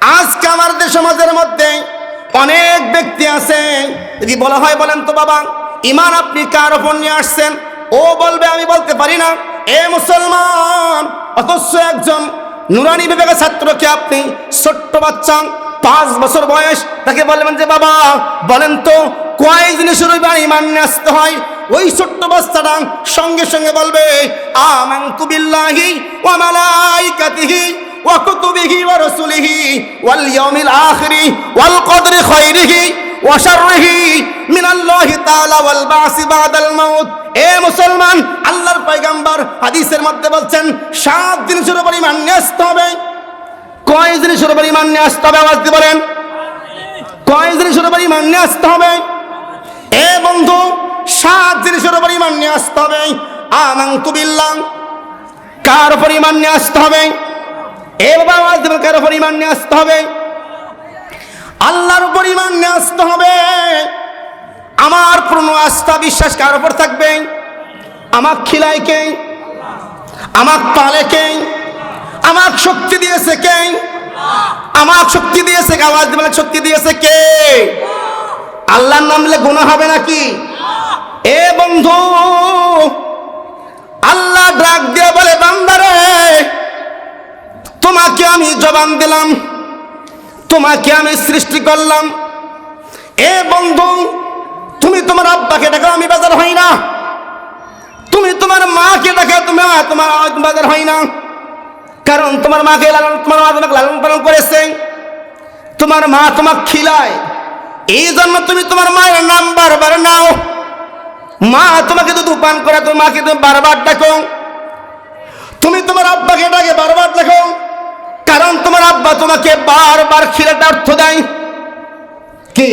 আজকে আমার দেশ সমাজের মধ্যে অনেক ব্যক্তি আছে, যদি বলা হয় বলেন তো বাবা, ইমান আপনি কার ওপর নিয়ে আসছেন? ও বলবে, আমি বলতে পারি না। এ মুসলমান, অথচ একজন নুরানি বিবেকের ছাত্রকে আপনি? ছোট্ট বাচ্চা, পাঁচ বছর বয়স, তাকে বলবেন যে, বাবা, বলেন তো কয়েক জিনিসের উপর ইমান নিয়ে আসতে হয়? ওই ছোট্ট বাচ্চাটা সঙ্গে সঙ্গে বলবে মালাইকাতিহি ইয়াউমিল আখিরি ওয়াল কদরি খাইরিহি ওয়া শাররিহি মিনাল্লাহি তাআলা ওয়াল বাসি বাদাল মাউত এ মুসলমান, আল্লাহর পয়গম্বর হাদিসের মধ্যে বলছেন, সাত জিনিসের উপর ইমান নিয়ে আসতে হবে। কয় জিনিসের উপর আসতে হবে? আওয়াজ বলেন। কয় জিনিসের উপর ইমান আসতে হবে? এ বন্ধু, সাত জিনিসের উপর ইমান নিয়ে আসতে হবে। আমানতু বিল্লাহ, কার উপর আসতে হবে? এ বাবা আওয়াজ কার উপর ইমান নিয়ে আসতে হবে। আল্লাহর উপর ইমান নিয়ে আসতে হবে। আমার পূর্ণ আস্থা, বিশ্বাস কার উপর থাকবে? আমার খিলায় কে? আমার পালে কে? আমার শক্তি দিয়েছে কে? আমার শক্তি দিয়েছে? আওয়াজ দেবেন, শক্তি দিয়েছে কে? আল্লাহর নাম নিলে গুণা হবে নাকি? এ বন্ধু, আল্লাহ ডাক দিয়ে বলে, বান্দারে আমি জবান দিলাম। তোমাকে আমি সৃষ্টি করলাম। এ বন্ধু, তুমি তোমার আব্বাকে ডাকো আমি বাজার হই না। তুমি তোমার মাকে ডাকো তুমি তোমার বাজার হয় না। কারণ তোমার মাকে লালন, তোমার মা তোমাকে লালন পালন করেছে। তোমার মা তোমাকে খিলায়। এই জন্য তুমি তোমার মায়ের নাম বারবার নাও। মা তোমাকে দুধ পান করে, তোমার মাকে তুমি বারবার ডাকো। তুমি তোমার আব্বাকে ডাকে বারবার ডাকো। কারণ তোমার আব্বা তোমাকে বারবার খিলাটা অর্থ দেয়। কি?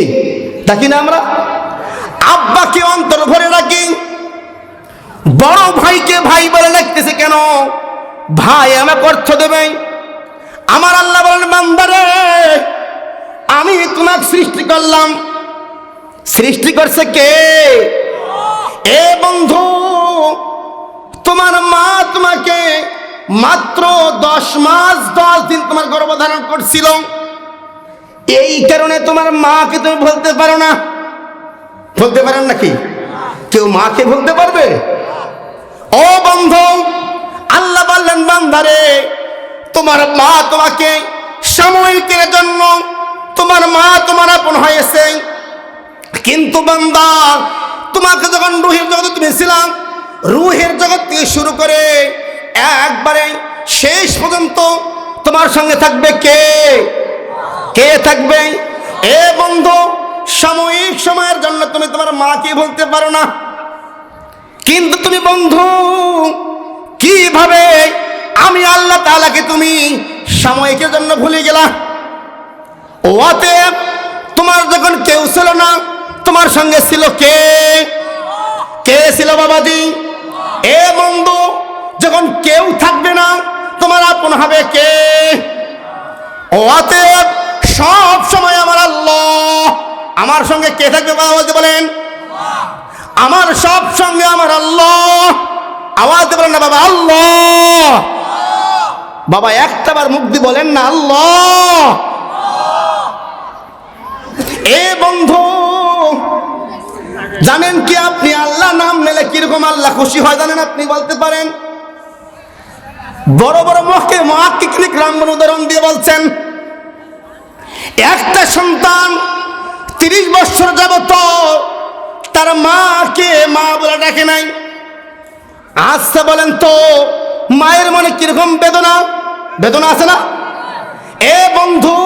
ডাকি না আমরা? আব্বাকে অন্তর ভরে ডাকি বড় ভাইকে ভাই বলে ডাকতেছে কেন? ভাই আমাকে অর্থ দেবে। আমার আল্লাহ বলেন, বান্দারে, আমি তোমাকে সৃষ্টি করলাম। সৃষ্টি করছে কে? এ বন্ধু, তোমার মা তোমাকে মাত্র দশ মাস, দশ দিন তোমার গর্ভধারণ করছিল। এই কারণে তোমার মাকে তুমি বলতে পারো না। বলতে পারেন নাকি? কেউ মাকে বলতে পারবে? ও বন্ধু, আল্লাহ বললেন, বান্দারে, তোমার মা তোমাকে সাময়িকের জন্য তোমার মা তোমার আপন হয়েছে। কিন্তু বান্দা, তোমাকে যখন রুহের জগতে তুমি ছিলাম, রুহের জগৎ থেকে শুরু করে একবারে শেষ পর্যন্ত তোমার সঙ্গে থাকবে কে? কে থাকবে? এ বন্ধু, সাময়িক সময়ের জন্য তুমি তোমার মাকে বলতে পারো না। কিন্তু তুমি বন্ধু, কীভাবে আমি আল্লাহ তাআলাকে তুমি সাময়িকের জন্য ভুলে গেলা? অতএব তোমার যখন কেউ ছিল না, তোমার সঙ্গে ছিল কে? কে ছিল বাবাজি? এ বন্ধু যখন কেউ থাকবে না, তোমার আপন হবে কে? অতএব সব সময় আমার আল্লাহ। আমার সঙ্গে কে থাকবে বাবা বলতে বলেন? আমার সব সঙ্গে আমার আল্লাহ। আওয়াজ বলেন না, বাবা, আল্লাহ। বাবা, একটা বার দিয়ে বলেন না, আল্লাহ। এ বন্ধু, জানেন কি আপনি আল্লাহ নাম নিলে কীরকম আল্লাহ খুশি হয় জানেন আপনি বলতে পারেন? বড় বড় মুখে মহাকিকনিক রামবন উদাহরণ দিয়ে বলছেন, একটা সন্তান তিরিশ বছর যাবত তার মাকে মা বলে ডাকে নাই। আচ্ছা বলেন তো, মায়ের মনে কীরকম বেদনা? বেদনা আছে না? এ বন্ধু,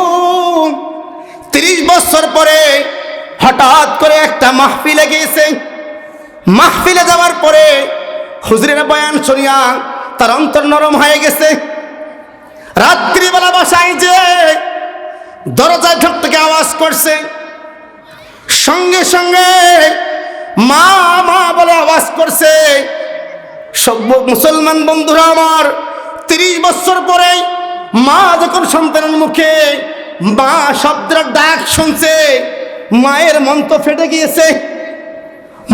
তিরিশ বছর পরে হঠাৎ করে একটা মাহফিলে গিয়েছে। মাহফিলে যাওয়ার পরে হুজুরের বয়ান শুনিয়া তার অন্তর নরম হয়ে গেছে। রাত্রিবেলা বাসায় যে দরজায় ঠক থেকে আওয়াজ করছে, সঙ্গে সঙ্গে মা মা বলে আওয়াজ করছে সব মুসলমান বন্ধুরা আমার, তিরিশ বছর পরে মা যখন সন্তানের মুখে মা শব্দের ডাক শুনছে, মায়ের মন তো ফেটে গিয়েছে,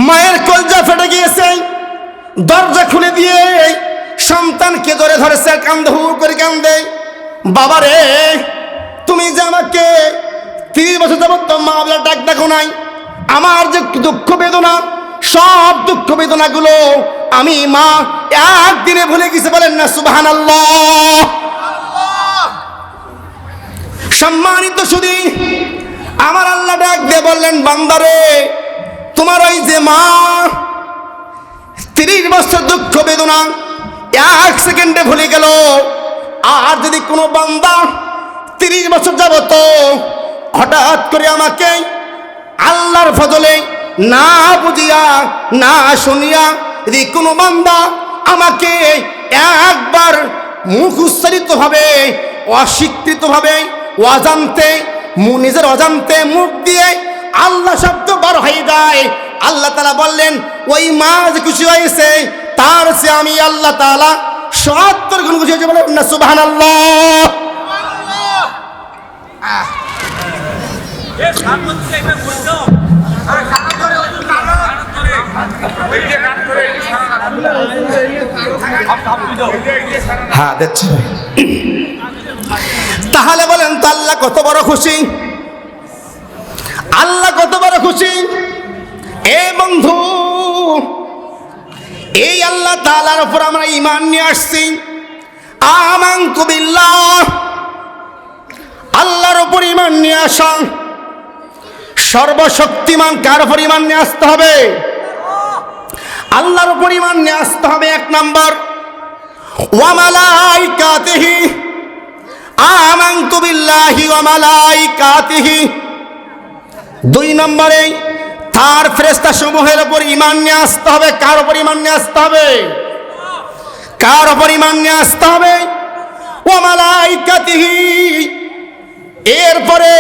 মায়ের কলজা ফেটে গিয়েছে, দরজা খুলে দিয়ে সন্তানকে ধরে ধরেছে আর কান্দে হু করে কান্দে। বাবারে, তুমি যা মা বলে ডাক দেখো নাই, আমার যে দুঃখ বেদনা, সব দুঃখ বেদনাগুলো আমি মা একদিনে ভুলে গেছে বলেন না সুবাহান সম্মানিত শুধু আমার আল্লাহ ডাক দিয়ে বললেন, বান্দারে, তোমার ওই যে মা, তিরিশ বছর দুঃখ বেদনা এক সেকেন্ডে ভুলে গেল। আর যদি কোনো বান্দা তিরিশ বছর যাব তো হঠাৎ করে আমাকে আল্লাহর ফজলে না বুঝিয়া, না শুনিয়া যদি কোনো বান্দা আমাকে একবার মুখ উচ্চারিত ভাবে অস্বীকৃত ভাবে অজান্তে নিজের অজান্তে মুখ দিয়ে আল্লাহ শব্দ বার হয়ে যায়। আল্লাহ তালা বললেন, ওই মা যে খুশি হয়েছে তার সে আমি আল্লাহ তালা সত্তর গুণ খুশি বলে না সুবাহান আল্লাহ হ্যাঁ দেখছি। তাহলে বলেন তো আল্লাহ কত বড় খুশি? আল্লাহ কত বড় খুশি? এ বন্ধু এই আল্লাহ তালার উপর আমরা ঈমান নিয়ে আসছি। আমানতু বিল্লাহ। আল্লাহর উপর ইমান নিয়ে আসা। সর্বশক্তিমান কার উপর ঈমান নিয়ে আসতে হবে? আল্লাহর উপর ঈমান নিয়ে আসতে হবে এক নাম্বার। ওয়ামালাইকাতিহি আমানতু বিল্লাহি ওয়ামালাইকাতিহি দুই নম্বরে তার ফেরেস্তা সমূহের উপর ইমান নিয়ে আসতে হবে। কার উপর ইমান নিয়ে আসতে হবে? কার উপর ইমান নিয়ে আসতে হবে? ওয়ামালাইকাতিহি এরপরে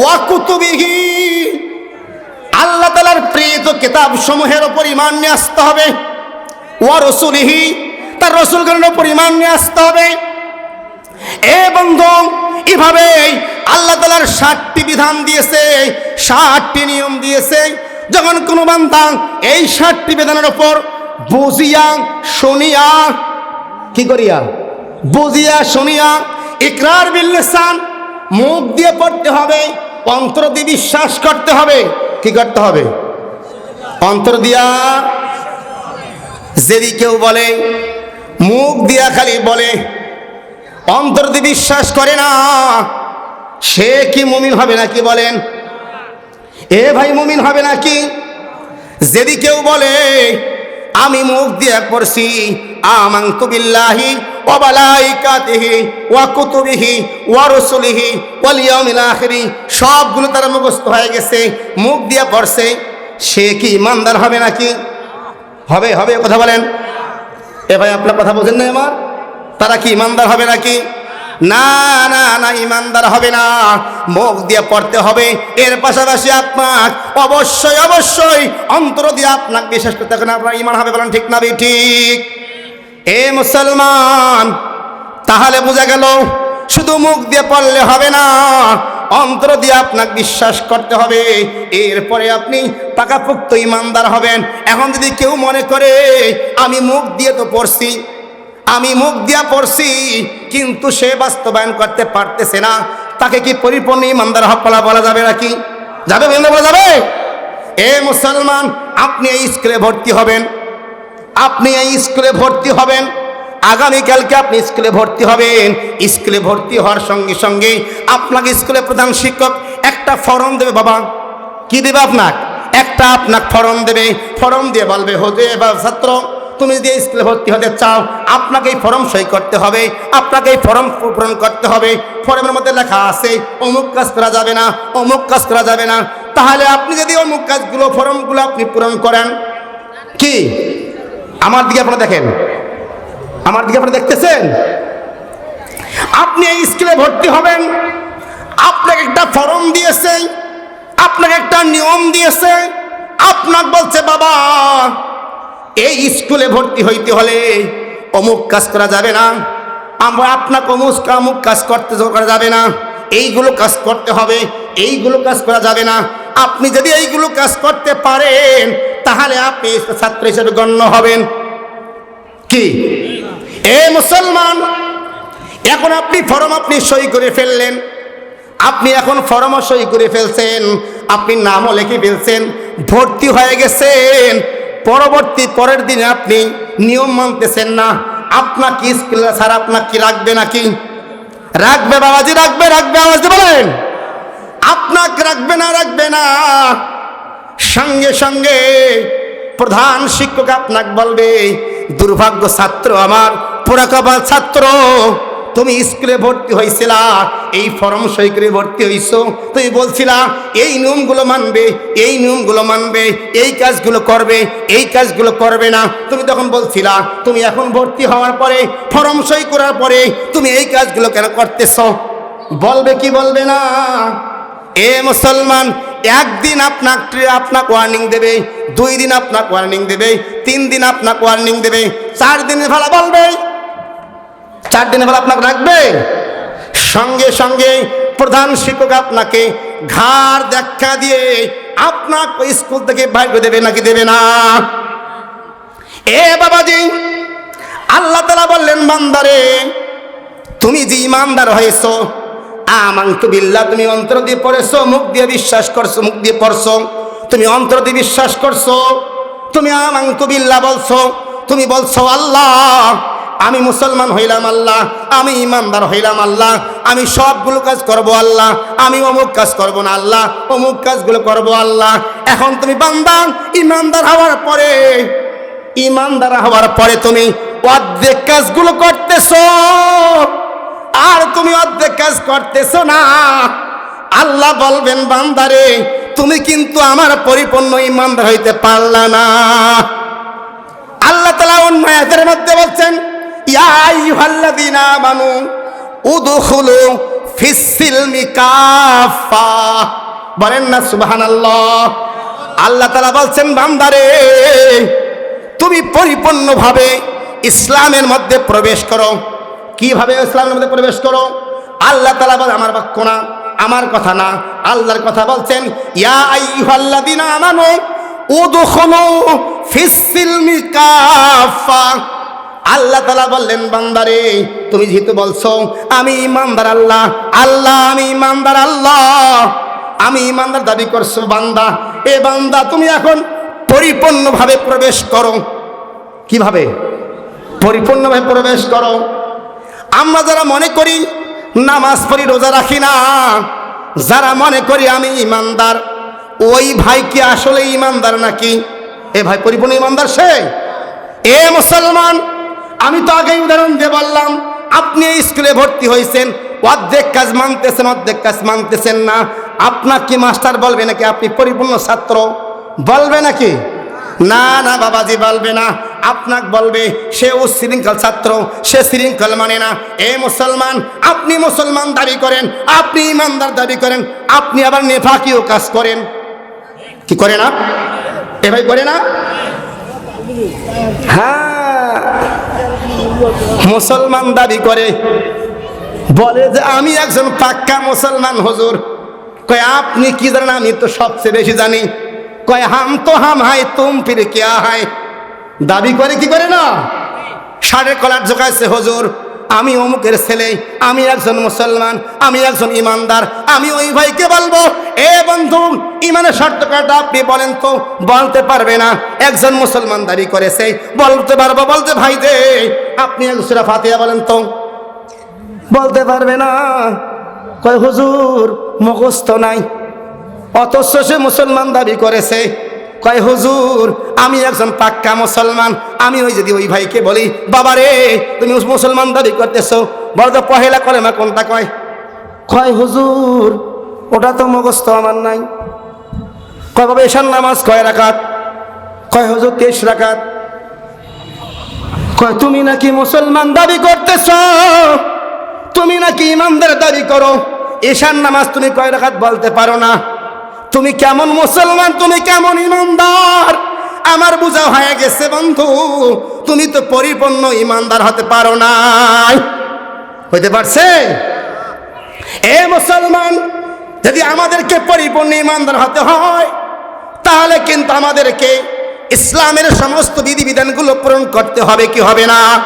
ওয়াকুতুবিহি আল্লাহ তালার প্রিয় কিতাব সমূহের উপর ইমান নিয়ে আসতে হবে। ও রসুলিহি, তার রসুলগণের উপর ইমান নিয়ে আসতে হবে। এ বন্ধু এভাবে আল্লাহ তালার ষাটটি বিধান দিয়েছে ষাটটি নিয়ম দিয়েছে। যখন কোনো বান্দা এই ষাটটি বিধানের ওপর বুঝিয়া শুনিয়া, কি করিয়া? বুঝিয়া শুনিয়া ইকরার বিল্লেসান মুখ দিয়ে পড়তে হবে, অন্তর দিয়ে বিশ্বাস করতে হবে। কি করতে হবে? অন্তর দিয়া যদি কেউ বলে, মুখ দিয়া খালি বলে, অন্তর দিয়ে বিশ্বাস করে না, সে কি মুমিন হবে নাকি বলেন? এ ভাই মুমিন হবে নাকি? যদি কেউ বলে, আমি মুখ দিয়ে পড়ছি বিল্লাহি ওয়া সবগুলো তার মুখস্থ হয়ে গেছে, মুখ দিয়ে পড়ছে, সে কি ইমানদার হবে নাকি? হবে হবে কথা বলেন। এ ভাই আপনার কথা বোঝেন না আমার? তারা কি ইমানদার হবে নাকি? না না না, ইমানদার হবে না। মুখ দিয়ে পড়তে হবে। এর পাশাপাশি আপনার অবশ্যই অবশ্যই অন্তর দিয়ে আপনাকে বিশ্বাস করতে হবে আপনার ইমান হবে বলেন ঠিক না, ঠিক। এ মুসলমান, তাহলে বোঝা গেল শুধু মুখ দিয়ে পড়লে হবে না, অন্তর দিয়ে আপনাকে বিশ্বাস করতে হবে। এরপরে আপনি পাকাপোক্ত ইমানদার হবেন। এখন যদি কেউ মনে করে, আমি মুখ দিয়ে তো পড়ছি আমি মুখ দিয়া পড়ছি, কিন্তু সে বাস্তবায়ন করতে পারতেছে না। তাকে কি পরিপূর্ণ ইমানদার হক বলা যাবে নাকি? যাবে বলা যাবে? এ মুসলমান, আপনি এই স্কুলে ভর্তি হবেন। আপনি এই স্কুলে ভর্তি হবেন। আগামীকালকে আপনি স্কুলে ভর্তি হবেন। স্কুলে ভর্তি হওয়ার সঙ্গে সঙ্গে আপনাকে স্কুলে প্রধান শিক্ষক একটা ফর্ম দেবে বাবা। কি দেবে আপনার একটা আপনার ফর্ম দেবে। ফর্ম দিয়ে বলবে হতে এবার ছাত্র তুমি যদি স্কুলে ভর্তি হতে চাও, আপনাকে এই ফর্ম সই করতে হবে, আপনাকে এই ফর্ম পূরণ করতে হবে। ফর্মের মধ্যে লেখা আছে, অমুক কাজ করা যাবে না, অমুক কাজ করা যাবে না। তাহলে আপনি যদি অমুক কাজগুলো, ফর্মগুলো আপনি পূরণ করেন, কি? আমার দিকে আপনারা দেখেন। আমার দিকে আপনারা দেখতেছেন? আপনি এই স্কুলে ভর্তি হবেন, আপনাকে একটা ফর্ম দিয়েছে, আপনাকে একটা নিয়ম দিয়েছে, আপনাকে বলছে, বাবা এই স্কুলে ভর্তি হইতে হলে অমুক কাজ করা যাবে না। আমরা আপনাকে অমুক অমুক কাজ করতে করা যাবে না। এইগুলো কাজ করতে হবে, এইগুলো কাজ করা যাবে না। আপনি যদি এইগুলো কাজ করতে পারেন, তাহলে আপনি ছাত্র হিসেবে গণ্য হবেন। কি? এ মুসলমান, এখন আপনি ফরম আপনি সই করে ফেললেন। আপনি এখন ফরম সই করে ফেলছেন, আপনি নামও লিখে ফেলছেন, ভর্তি হয়ে গেছেন। পরবর্তী পরের দিনে আপনি নিয়ম মানতেছেন না। আপনাকে স্কুলে স্যার আপনাকে রাখবে নাকি? রাখবে বাবাজি, রাখবে রাখবে, আওয়াজ বলেন। আপনাকে রাখবে না রাখবে না। সঙ্গে সঙ্গে প্রধান শিক্ষক আপনাকে বলবে, দুর্ভাগ্য ছাত্র আমার পোড়াকপাল ছাত্র তুমি স্কুলে ভর্তি হয়েছিলা এই ফর্ম সই করে ভর্তি হয়েছো তুমি বলছিলা, এই নিয়মগুলো মানবে, এই নিয়মগুলো মানবে, এই কাজগুলো করবে, এই কাজগুলো করবে না। তুমি তখন বলছিলা, তুমি এখন ভর্তি হওয়ার পরে, ফর্ম সই করার পরে তুমি এই কাজগুলো কেন করতেছ? বলবে কি বলবে না? এ মুসলমান, একদিন আপনাকে আপনাকে ওয়ার্নিং দেবে, দুই দিন আপনাকে ওয়ার্নিং দেবে, তিন দিন আপনাকে ওয়ার্নিং দেবে, চার দিনের ভালো বলবে চার দিনের বেলা আপনাকে রাখবে। সঙ্গে সঙ্গে প্রধান শিক্ষক আপনাকে ঘাড় দেখা দিয়ে আপনাকে স্কুল থেকে বাইর দেবে নাকি দেবে না? এ বাবাজি, আল্লাহ তালা বললেন, বান্দারে, তুমি যে ইমানদার হয়েছো, আমান্তু বিল্লাহ, তুমি অন্তর দিয়ে পড়েছো, মুখ দিয়ে বিশ্বাস করছ, মুখ দিয়ে পড়ছো, তুমি অন্তর দিয়ে বিশ্বাস করছ, তুমি আমান্তু বিল্লাহ বলছো, তুমি বলছো আল্লাহ আমি মুসলমান হইলাম আল্লাহ, আমি ইমানদার হইলাম আল্লাহ, আমি সবগুলো কাজ করব আল্লাহ, আমি অমুক কাজ করব না আল্লাহ, অমুক কাজগুলো করব আল্লাহ। এখন তুমি বান্দা, ইমানদার হওয়ার পরে, ইমানদার হওয়ার পরে তুমি অর্ধেক কাজগুলো করতেছো, আর তুমি অর্ধেক কাজ করতেছো না। আল্লাহ বলবেন বান্দারে তুমি কিন্তু আমার পরিপূর্ণ ইমানদার হইতে পারলা না। আল্লাহ তালা অন্য মধ্যে বলছেন ইয়া আইয়ুহাল্লাযীনা আমানু উদখুলু ফিস-সিলমি কাফা বলেন না, সুবহানাল্লাহ। আল্লাহ তাআলা বলছেন, বান্দারে, তুমি পরিপূর্ণভাবে ইসলামের মধ্যে প্রবেশ করো। কীভাবে ইসলামের মধ্যে প্রবেশ করো? আল্লাহ তাআলা বলে, আমার বাক্য না, আমার কথা না। আল্লাহর কথা বলছেন, ইয়া আইয়ুহাল্লাযীনা আমানু উদখুলু ফিস-সিলমি কাফা আল্লাহ তালা বললেন, বান্দারে, তুমি যেহেতু বলছো, আমি ইমানদার আল্লাহ আল্লাহ, আমি ইমানদার আল্লাহ, আমি ইমানদার দাবি করছ, বান্দা, এ বান্দা, তুমি এখন পরিপূর্ণভাবে প্রবেশ করো। কীভাবে? পরিপূর্ণভাবে প্রবেশ করো। আমরা যারা মনে করি নামাজ পড়ি, রোজা রাখি না, যারা মনে করি আমি ইমানদার, ওই ভাই কি আসলে ইমানদার নাকি? এ ভাই পরিপূর্ণ ইমানদার সে? এ মুসলমান আমি তো আগেই উদাহরণ দিয়ে বললাম, আপনি এই স্কুলে ভর্তি হয়েছেন, অর্ধেক কাজ মানতেছেন, অর্ধেক কাজ মানতেছেন না। আপনাকে মাস্টার বলবে নাকি আপনি পরিপূর্ণ ছাত্র? বলবে নাকি? না না, বাবাজি, বলবে না। আপনাকে বলবে, সে উশৃঙ্খল ছাত্র, সে শৃঙ্খল মানে না। এ মুসলমান, আপনি মুসলমান দাবি করেন, আপনি ইমানদার দাবি করেন, আপনি আবার নেফাকিও কাজ করেন। কি করে না? এ ভাই করে না? হ্যাঁ। মুসলমান দাবি করে, বলে যে আমি একজন পাক্কা মুসলমান হজুর। কয়, আপনি কি জানেন? আমি তো সবচেয়ে বেশি জানি। কয়, হাম তো হাম হাই তুম ফির কিয়া হাই দাবি করে কি করে না? সাড়ে কলার জোগাইছে হজুর। আমি অমুকের ছেলে, আমি একজন মুসলমান, আমি একজন ইমানদার, আমি ওই ভাইকে বলব, এ বন্ধু, ইমানের শর্ত কাটা আপনি বলেন তো, বলতে পারবে না। একজন মুসলমান দাবি করেছে, বলতে পারব, বলতে ভাই যে আপনি সুরা ফাতিয়া বলেন তো। বলতে পারবে না। কয়, হুজুর, মুখস্থ নাই। অথচ সে মুসলমান দাবি করেছে। কয়, হুজুর, আমি একজন পাক্কা মুসলমান। আমি ওই যদি ওই ভাইকে বলি বাবা রে তুমি মুসলমান দাবি করতেছো। বড় তো পহেলা কলেমা কোনটা কয়? কয়, হুজুর, ওটা তো মুখস্থ আমার নাই। কয়, বাবা এসার নামাজ কয় রাখাত কয়, হুজুর, তেইশ রাখাত তুমি নাকি মুসলমান দাবি করতেছ? তুমি নাকি ইমানদার দাবি করো? ঈশান নামাজ তুমি কয় রাখাত বলতে পারো না? তুমি কেমন মুসলমান? তুমি কেমন ইমানদার? আমার বোঝা হয়ে গেছে বন্ধু, তুমি তো পরিপূর্ণ ইমানদার হতে পারো না হইতে পারছে? এ মুসলমান, যদি আমাদেরকে পরিপূর্ণ ইমানদার হতে হয়, তাহলে কিন্তু আমাদেরকে ইসলামের সমস্ত বিধিবিধানগুলো পূরণ করতে হবে কি হবে না?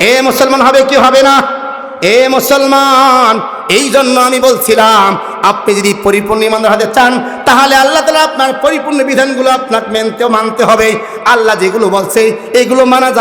এ মুসলমান হবে কি হবে না? এ মুসলমান, এই জন্য আমি বলছিলাম, আপনি যদি পরিপূর্ণ ইমানদার হাতে চান, তাহলে আল্লাহ তালা আপনার পরিপূর্ণ বিধানগুলো আপনাকে মেনতেও মানতে হবে। আল্লাহ যেগুলো বলছে, এগুলো মানা যাবে।